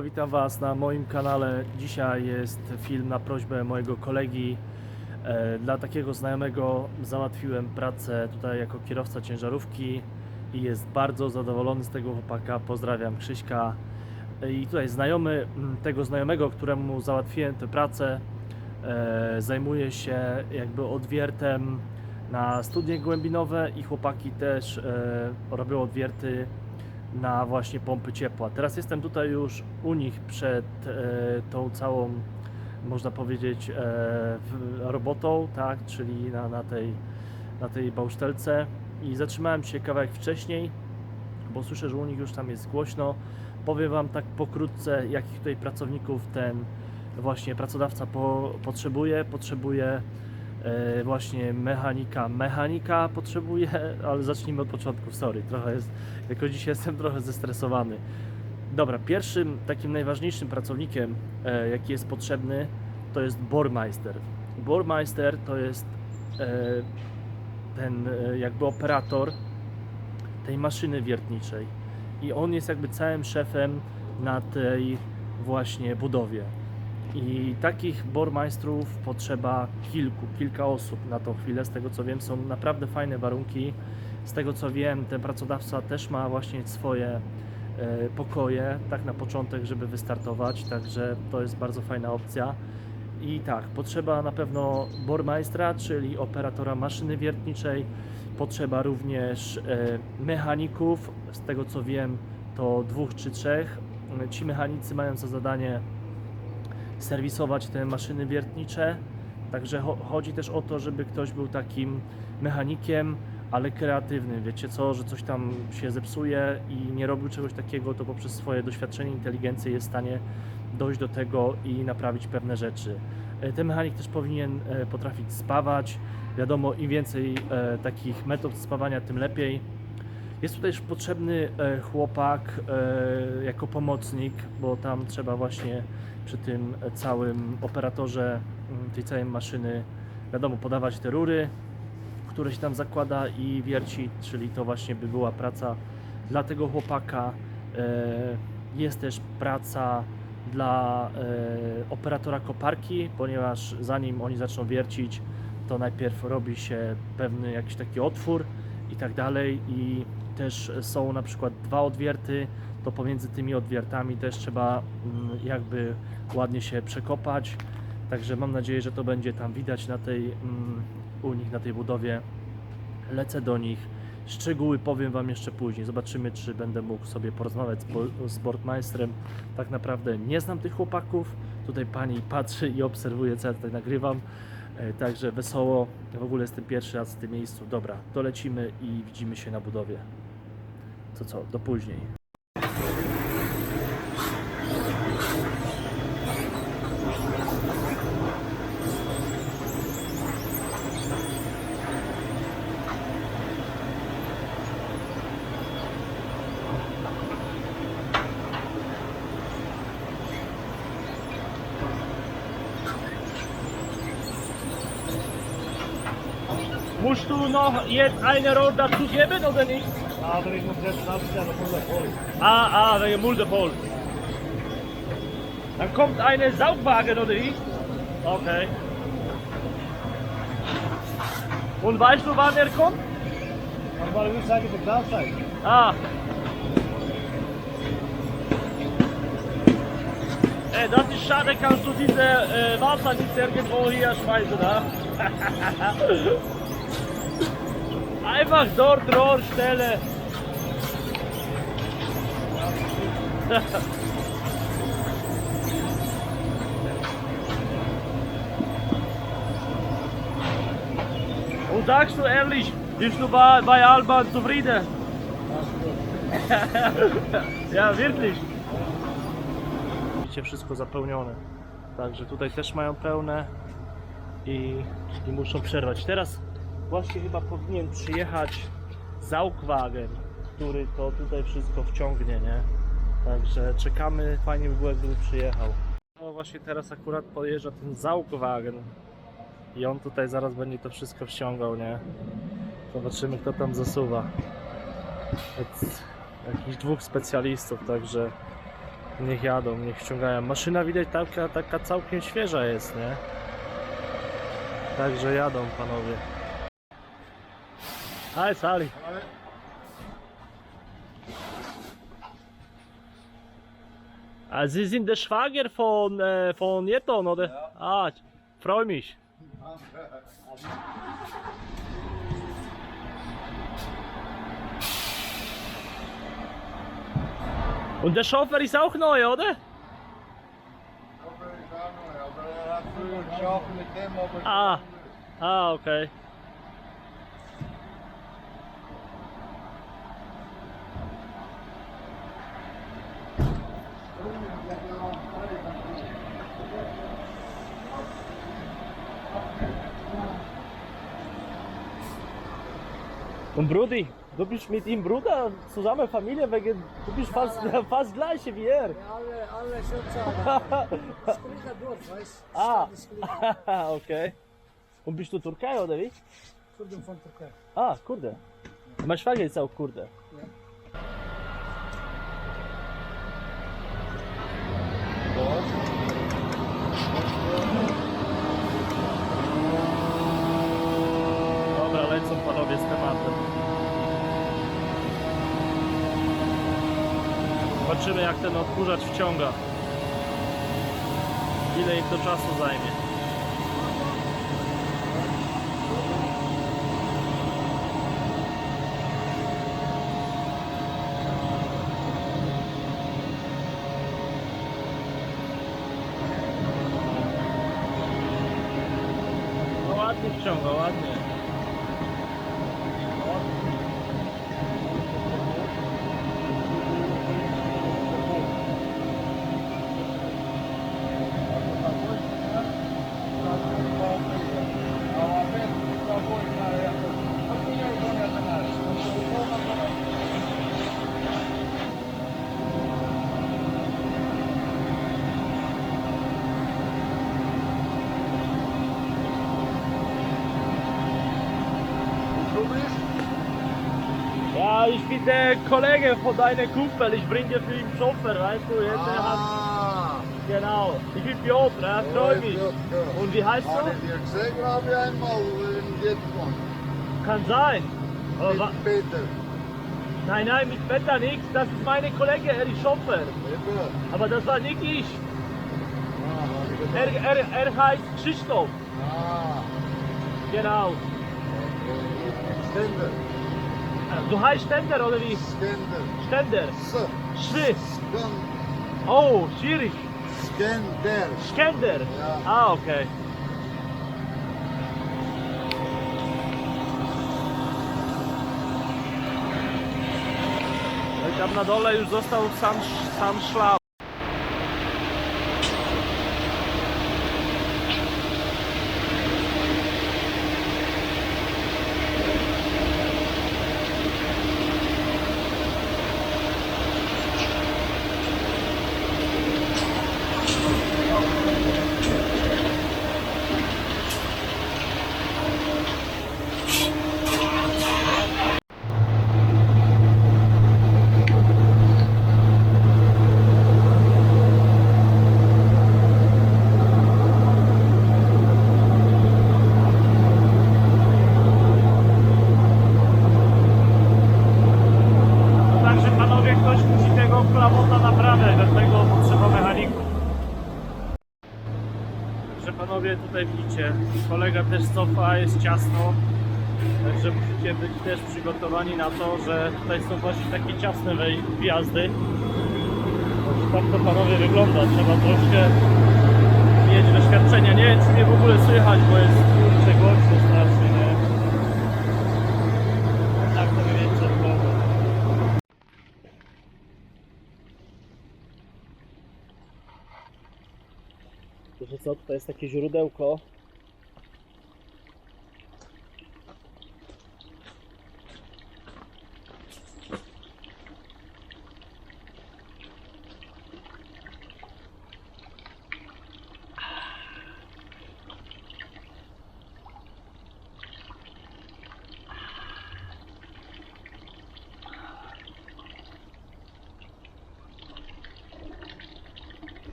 Witam Was na moim kanale. Dzisiaj jest film na prośbę mojego kolegi. E, Dla takiego znajomego załatwiłem pracę tutaj jako kierowca ciężarówki i jest bardzo zadowolony z tego chłopaka. Pozdrawiam Krzyśka. E, I tutaj znajomy tego znajomego, któremu załatwiłem tę pracę, e, zajmuje się jakby odwiertem na studnie głębinowe i chłopaki też robią odwierty na właśnie pompy ciepła. Teraz jestem tutaj już u nich przed e, tą całą, można powiedzieć, e, robotą, tak, czyli na, na, tej, na tej bausztelce i zatrzymałem się kawałek wcześniej, bo słyszę, że u nich już tam jest głośno. Powiem Wam tak pokrótce, jakich tutaj pracowników ten właśnie pracodawca po, potrzebuje. Potrzebuje właśnie mechanika, mechanika potrzebuje, ale zacznijmy od początku, sorry, trochę jest, jako dzisiaj jestem trochę zestresowany. Dobra, pierwszym takim najważniejszym pracownikiem, e, jaki jest potrzebny, to jest bormeister. Bormeister to jest e, ten e, jakby operator tej maszyny wiertniczej i on jest jakby całym szefem na tej właśnie budowie. I takich bormajstrów potrzeba kilku, kilka osób na tą chwilę. Z tego co wiem, są naprawdę fajne warunki. Z tego co wiem, ten pracodawca też ma właśnie swoje e, pokoje, tak na początek, żeby wystartować, także to jest bardzo fajna opcja. I tak, potrzeba na pewno bormajstra, czyli operatora maszyny wiertniczej. Potrzeba również e, mechaników, z tego co wiem, to dwóch czy trzech. Ci mechanicy mają za zadanie serwisować te maszyny wiertnicze. Także cho- chodzi też o to, żeby ktoś był takim mechanikiem, ale kreatywnym. Wiecie co, że coś tam się zepsuje i nie robił czegoś takiego, to poprzez swoje doświadczenie, inteligencję jest w stanie dojść do tego i naprawić pewne rzeczy. E, Ten mechanik też powinien e, potrafić spawać. Wiadomo, im więcej e, takich metod spawania, tym lepiej. Jest tutaj też potrzebny chłopak jako pomocnik, bo tam trzeba właśnie przy tym całym operatorze mm, tej całej maszyny, wiadomo, podawać te rury, które się tam zakłada i wierci, czyli to właśnie by była praca dla tego chłopaka. E, Jest też praca dla e, operatora koparki, ponieważ zanim oni zaczną wiercić, to najpierw robi się pewny jakiś taki otwór i tak dalej i też są na przykład dwa odwierty, to pomiędzy tymi odwiertami też trzeba mm, jakby ładnie się przekopać. Także mam nadzieję, że to będzie tam widać na tej, mm, u nich na tej budowie. Lecę do nich. Szczegóły powiem Wam jeszcze później. Zobaczymy, czy będę mógł sobie porozmawiać z, z. Tak naprawdę nie znam tych chłopaków. Tutaj pani patrzy i obserwuje, co ja tutaj nagrywam. E, Także wesoło. W ogóle jestem pierwszy raz w tym miejscu. Dobra, to lecimy i widzimy się na budowie. To co, do później. Musst du noch jetzt eine Rohr dazu geben oder nicht? Aber ich muss jetzt abstellen, obwohl er voll ist. Ah, ah, wegen Mulderpol. Dann kommt eine Saugwagen oder wie? Okay. Und weißt du, wann er kommt? Aber ich sage die Gleitzeit. Ah. Ey, das ist schade, kannst du diese äh, Wasser nicht irgendwo hier schmeißen, ne? Einfach dort Rohr Und sagst du ehrlich, bist du bei, bei Alban zufrieden? Ja, wirklich. Widzicie, wszystko zapełnione. Także tutaj też mają pełne i, i muszą przerwać. Teraz właśnie chyba powinien przyjechać Zaukwagen, który to tutaj wszystko wciągnie, nie? Także czekamy, fajnie by było gdyby przyjechał. No właśnie teraz akurat podjeżdża ten Zaukwagen i on tutaj zaraz będzie to wszystko wciągał, nie? Zobaczymy kto tam zasuwa. Od jakichś dwóch specjalistów, także Niech jadą, niech ściągają. Maszyna widać taka, taka całkiem świeża jest, nie? Także jadą panowie. Hi Sally. Ah, Sie sind der Schwager von, äh, von Jeton, oder? Ah, freue mich. Und der Chauffeur ist auch neu, oder? Ah, ah, okay. Und Brudi, du bist mit ihm Bruder, zusammen Familie, wegen, du bist fast, fast gleiche wie er. Alle, alle Schutzer. Skrycha dort, weißt du? Ah. Okay. Und bist du Türkei oder wie? Kurdin von Türkei. Ah, Kurde. Mein Schwager ist auch Kurde. Dobra, lecą panowie z tematem. Zobaczymy jak ten odkurzacz wciąga. Ile im to czasu zajmie. Der Kollege von deiner Kumpel. Ich bringe für ihn Chauffeur, weißt du? Jetzt, er hat, Ah, genau. Ich bin Piotr, ja, freue mich. Und wie heißt Habe du? ich dir gesehen, glaube ich, einmal in Vietnam. Kann sein. Aber Mit Peter. nein, nein, mit Wetter nichts. Das ist meine Kollege, er ist Chauffeur. Peter. Aber das war nicht ich. Ah, habe Er, er, er heißt Krzysztof. Ah, Genau. okay. Stender. Du heißt Stender oder wie? Stender. Stender. Schwi. Oh, schwierig. Skender. Skender. Ja. Ah, okay. No i tam na dole już został sam, sam szlak. No Także panowie, ktoś musi tego klawota naprawiać, dlatego potrzeba mechaników. Także kolega też cofa, jest ciasno. Także musicie być też przygotowani na to, że tutaj są właśnie takie ciasne wjazdy. Tak to panowie wygląda, trzeba troszkę mieć doświadczenia. Nie wiem czy mnie w ogóle słychać, bo jest kurczę głośno strasznie, nie? Tak to mniej więcej wygląda. Wiecie co, tutaj jest takie źródełko.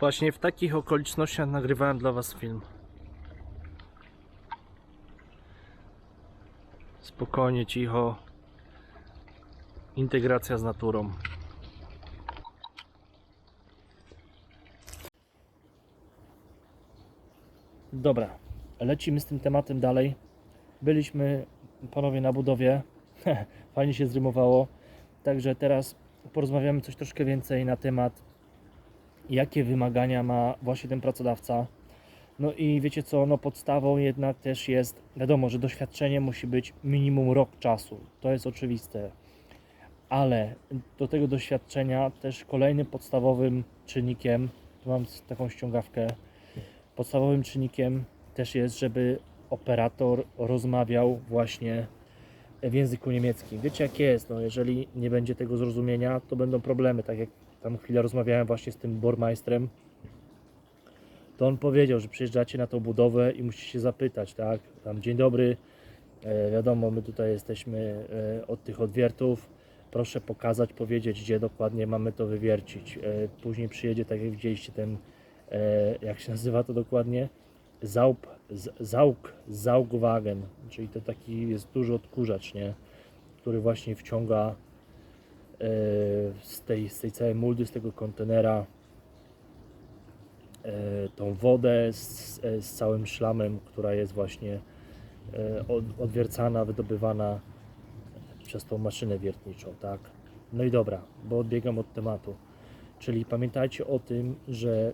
Właśnie w takich okolicznościach nagrywałem dla Was film. Spokojnie, cicho. Integracja z naturą. Dobra, lecimy z tym tematem dalej. Byliśmy panowie na budowie. Fajnie się zrymowało. Także teraz porozmawiamy coś troszkę więcej na temat jakie wymagania ma właśnie ten pracodawca. No i wiecie co, no podstawą jednak też jest, wiadomo, że doświadczenie musi być minimum rok czasu, to jest oczywiste, ale do tego doświadczenia też kolejnym podstawowym czynnikiem, tu mam taką ściągawkę, podstawowym czynnikiem też jest, żeby operator rozmawiał właśnie w języku niemieckim. Wiecie jak jest, no jeżeli nie będzie tego zrozumienia, to będą problemy, tak jak tam chwilę rozmawiałem właśnie z tym bormajstrem, to on powiedział, że przyjeżdżacie na tą budowę i musicie się zapytać, tak, tam dzień dobry, e, wiadomo, my tutaj jesteśmy e, od tych odwiertów, proszę pokazać, powiedzieć, gdzie dokładnie mamy to wywiercić. E, później przyjedzie, tak jak widzieliście, ten, e, jak się nazywa to dokładnie, Zaup, z- Zaug, Zaugwagen, czyli to taki jest duży odkurzacz, nie, który właśnie wciąga z tej, z tej całej muldy, z tego kontenera e, tą wodę z, e, z całym szlamem, która jest właśnie e, od, odwiercana, wydobywana przez tą maszynę wiertniczą, tak? No i dobra, bo odbiegam od tematu. Czyli pamiętajcie o tym, że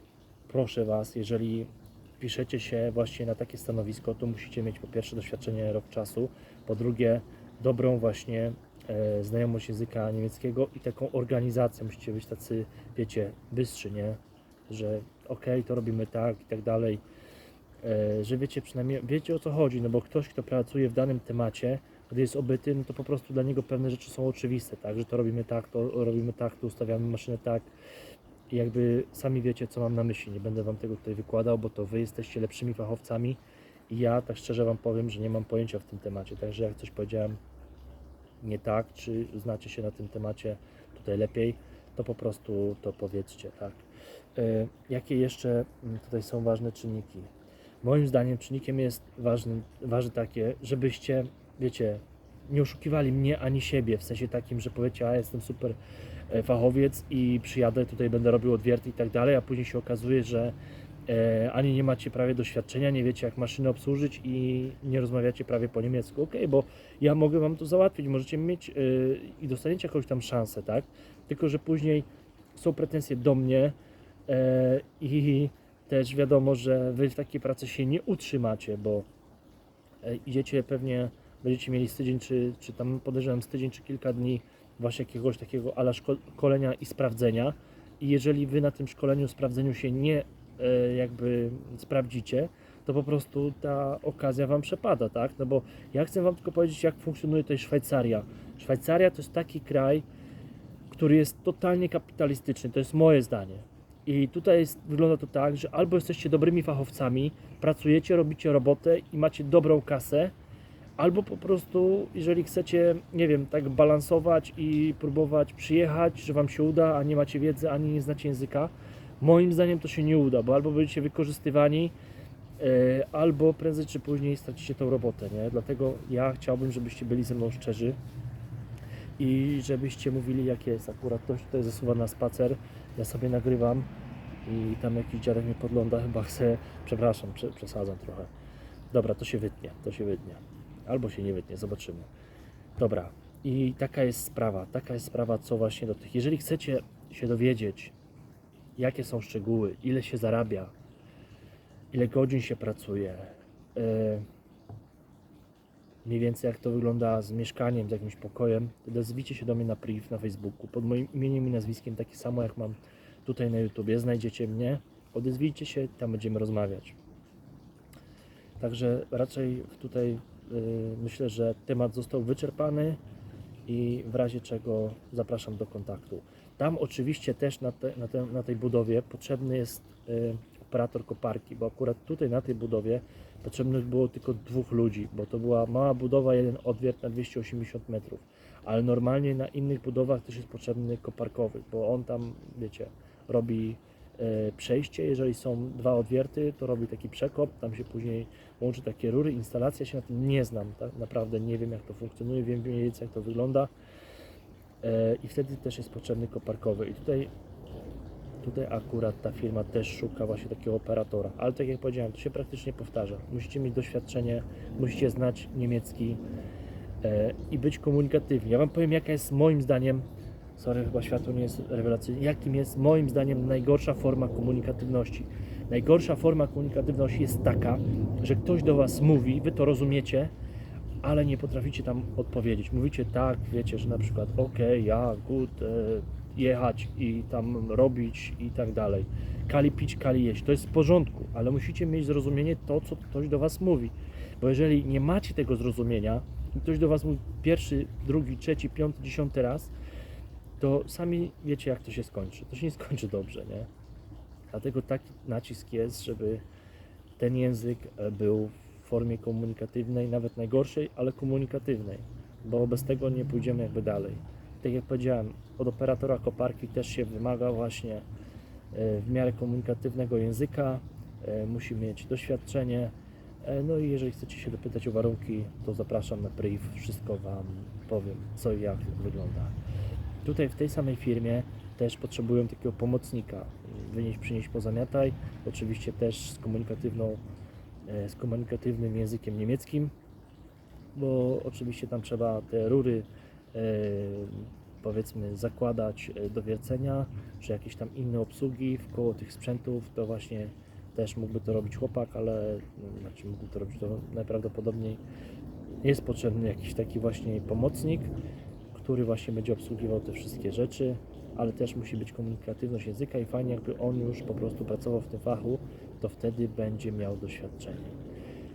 proszę Was, jeżeli piszecie się właśnie na takie stanowisko, to musicie mieć po pierwsze doświadczenie rok czasu, po drugie dobrą właśnie e, znajomość języka niemieckiego i taką organizację. Musicie być tacy, wiecie, bystrzy, nie? Że okej, to robimy tak i tak dalej. E, że wiecie przynajmniej, wiecie o co chodzi, no bo ktoś, kto pracuje w danym temacie, gdy jest obyty, no to po prostu dla niego pewne rzeczy są oczywiste, tak? Że to robimy tak, to robimy tak, tu ustawiamy maszynę tak. I jakby sami wiecie, co mam na myśli. Nie będę Wam tego tutaj wykładał, bo to Wy jesteście lepszymi fachowcami i ja tak szczerze Wam powiem, że nie mam pojęcia w tym temacie. Także jak coś powiedziałem nie tak, czy znacie się na tym temacie tutaj lepiej, to po prostu to powiedzcie, tak. E, jakie jeszcze mm, tutaj są ważne czynniki? Moim zdaniem czynnikiem jest ważny, ważne takie, żebyście, wiecie, nie oszukiwali mnie ani siebie, w sensie takim, że powiecie, a jestem super e, fachowiec i przyjadę, tutaj będę robił odwierty i tak dalej, a później się okazuje, że ani nie macie prawie doświadczenia, nie wiecie jak maszynę obsłużyć i nie rozmawiacie prawie po niemiecku. Okej, bo ja mogę Wam to załatwić, możecie mieć e, i dostaniecie jakąś tam szansę, tak? Tylko, że później są pretensje do mnie e, i też wiadomo, że Wy w takiej pracy się nie utrzymacie, bo e, idziecie pewnie, będziecie mieli z tydzień, czy, czy tam podejrzewam z tydzień, czy kilka dni właśnie jakiegoś takiego ala szkolenia i sprawdzenia i jeżeli Wy na tym szkoleniu, sprawdzeniu się nie e, jakby sprawdzicie, to po prostu ta okazja Wam przepada, tak? No bo ja chcę Wam tylko powiedzieć, jak funkcjonuje tutaj Szwajcaria. Szwajcaria to jest taki kraj, który jest totalnie kapitalistyczny, to jest moje zdanie. I tutaj jest, wygląda to tak, że albo jesteście dobrymi fachowcami, pracujecie, robicie robotę i macie dobrą kasę, albo po prostu, jeżeli chcecie, nie wiem, tak balansować i próbować przyjechać, że Wam się uda, a nie macie wiedzy, ani nie znacie języka, moim zdaniem to się nie uda, bo albo będziecie wykorzystywani, e, albo prędzej czy później stracicie tą robotę, nie? Dlatego ja chciałbym, żebyście byli ze mną szczerzy i żebyście mówili jak jest. Akurat ktoś tutaj zasuwa na spacer, ja sobie nagrywam i tam jakiś dziadek mnie podgląda, chyba chce, przepraszam, prze, przesadzam trochę. Dobra, to się wytnie, to się wytnie. Albo się nie wytnie, zobaczymy. Dobra, i taka jest sprawa, taka jest sprawa, co właśnie do tych. Jeżeli chcecie się dowiedzieć, jakie są szczegóły, ile się zarabia, ile godzin się pracuje, yy, mniej więcej jak to wygląda z mieszkaniem, z jakimś pokojem, odezwijcie się do mnie na priv na Facebooku. Pod moim imieniem i nazwiskiem, takie samo jak mam tutaj na YouTubie. Znajdziecie mnie, odezwijcie się, tam będziemy rozmawiać. Także raczej tutaj y, myślę, że temat został wyczerpany i w razie czego zapraszam do kontaktu. Tam oczywiście też na, te, na, te, na tej budowie potrzebny jest y, operator koparki, bo akurat tutaj na tej budowie potrzebnych było tylko dwóch ludzi, bo to była mała budowa, jeden odwiert na 280 metrów, ale normalnie na innych budowach też jest potrzebny koparkowy, bo on tam, wiecie, robi przejście. Jeżeli są dwa odwierty, to robi taki przekop, tam się później łączy takie rury. Instalacja się na tym nie znam, tak naprawdę nie wiem jak to funkcjonuje, wiem mniej więcej jak to wygląda. E, I wtedy też jest potrzebny koparkowy. I tutaj Tutaj akurat ta firma też szuka właśnie takiego operatora, ale tak jak powiedziałem, to się praktycznie powtarza. Musicie mieć doświadczenie, musicie znać niemiecki e, i być komunikatywni. Ja Wam powiem, jaka jest moim zdaniem, sorry, chyba światło nie jest rewelacyjne, jakim jest moim zdaniem najgorsza forma komunikatywności. Najgorsza forma komunikatywności jest taka, że ktoś do Was mówi, Wy to rozumiecie, ale nie potraficie tam odpowiedzieć. Mówicie tak, wiecie, że na przykład ok, ja, good, e, jechać i tam robić i tak dalej. Kali pić, kali jeść. To jest w porządku, ale musicie mieć zrozumienie to, co ktoś do Was mówi. Bo jeżeli nie macie tego zrozumienia i ktoś do Was mówi pierwszy, drugi, trzeci, piąty, dziesiąty raz, to sami wiecie, jak to się skończy. To się nie skończy dobrze, nie? Dlatego taki nacisk jest, żeby ten język e, był w formie komunikatywnej, nawet najgorszej, ale komunikatywnej, bo bez tego nie pójdziemy jakby dalej. Tak jak powiedziałem, od operatora koparki też się wymaga właśnie e, w miarę komunikatywnego języka, e, musi mieć doświadczenie. No i jeżeli chcecie się dopytać o warunki, to zapraszam na priv, wszystko Wam powiem, co i jak wygląda. Tutaj w tej samej firmie też potrzebują takiego pomocnika. Wynieść, przynieść, pozamiataj. Oczywiście też z komunikatywną, e, z komunikatywnym językiem niemieckim, bo oczywiście tam trzeba te rury e, powiedzmy zakładać e, do wiercenia, czy jakieś tam inne obsługi w koło tych sprzętów, to właśnie też mógłby to robić chłopak, ale no, znaczy mógłby to robić to najprawdopodobniej jest potrzebny jakiś taki właśnie pomocnik, który właśnie będzie obsługiwał te wszystkie rzeczy, ale też musi być komunikatywność języka i fajnie jakby on już po prostu pracował w tym fachu, to wtedy będzie miał doświadczenie.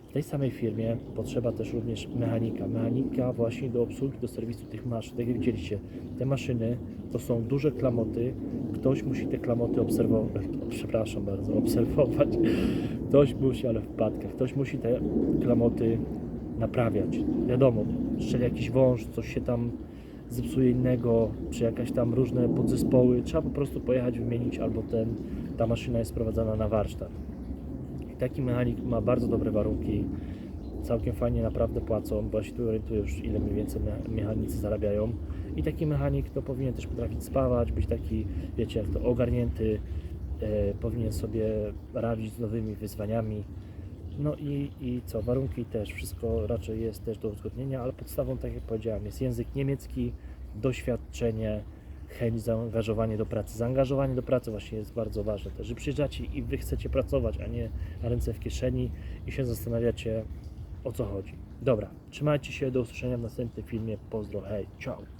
W tej samej firmie potrzeba też również mechanika. Mechanika właśnie do obsługi, do serwisu tych maszyn. Tak jak widzieliście, te maszyny to są duże klamoty. Ktoś musi te klamoty obserwować, przepraszam bardzo, obserwować. Ktoś musi, ale w wpadkach, ktoś musi te klamoty naprawiać. Wiadomo, strzeli jakiś wąż, coś się tam zepsuje innego, czy jakaś tam różne podzespoły. Trzeba po prostu pojechać, wymienić, albo ten, ta maszyna jest sprowadzana na warsztat. I taki mechanik ma bardzo dobre warunki. Całkiem fajnie naprawdę płacą, bo ja się tu orientuję już ile mniej więcej me- mechanicy zarabiają. I taki mechanik to powinien też potrafić spawać, być taki, wiecie, jak to ogarnięty, e, powinien sobie radzić z nowymi wyzwaniami. No i, i co, warunki też, wszystko raczej jest też do uzgodnienia, ale podstawą, tak jak powiedziałem, jest język niemiecki, doświadczenie, chęć, zaangażowanie do pracy. Zaangażowanie do pracy właśnie jest bardzo ważne też, że przyjeżdżacie i Wy chcecie pracować, a nie ręce w kieszeni i się zastanawiacie o co chodzi. Dobra, trzymajcie się, do usłyszenia w następnym filmie, pozdro, hej, ciao!